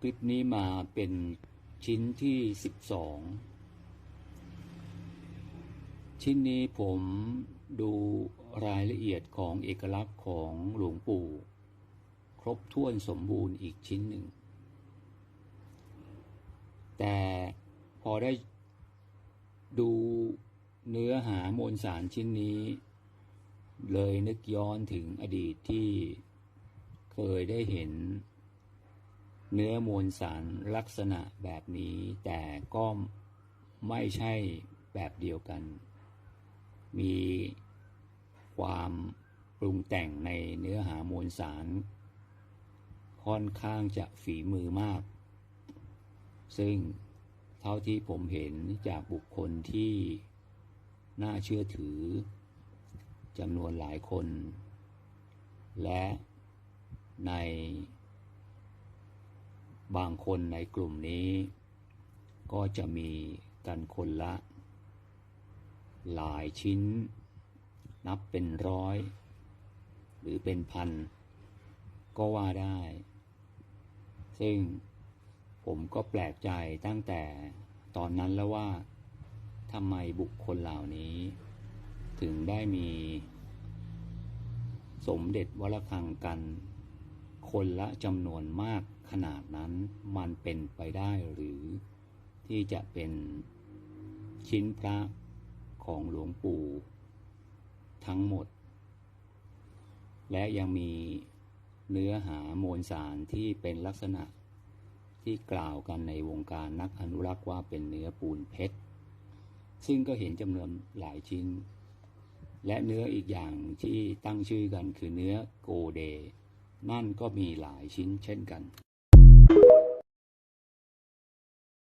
คลิปนี้มาเป็นชิ้นที่สิบสองชิ้นนี้ผมดูรายละเอียดของเอกลักษณ์ของหลวงปู่ ครบถ้วนสมบูรณ์อีกชิ้นหนึ่ง แต่พอได้ดูเนื้อหามวลสารชิ้นนี้ เลยนึกย้อนถึงอดีตที่เคยได้เห็น เนื้อมวลสารลักษณะแบบนี้ แต่ก็ไม่ใช่แบบเดียวกัน มีความปรุงแต่งในเนื้อหามวลสาร ค่อนข้างจะฝีมือมาก ซึ่งเท่าที่ผมเห็นจากบุคคลที่น่าเชื่อถือจำนวนหลายคน และใน บางคนในกลุ่มนี้ ก็จะมีกันคนละ หลายชิ้น นับเป็นร้อย หรือเป็นพัน ก็ว่าได้ ซึ่งผมก็แปลกใจตั้งแต่ตอนนั้นแล้วว่าทำไมบุคคลเหล่านี้ ถึงได้มี สมเด็จวรคังกัน คนละจำนวนมากขนาดนั้นมันเป็นไปได้หรือที่จะเป็นชิ้นพระของหลวงปู่ทั้งหมด และยังมีเนื้อหามวลสารที่เป็นลักษณะที่กล่าวกันในวงการนักอนุรักษ์ว่าเป็นเนื้อปูนเพชร ซึ่งก็เห็นจำนวนหลายชิ้น และเนื้ออีกอย่างที่ตั้งชื่อกันคือเนื้อโกเด นั่นก็มีหลายชิ้นเช่นกัน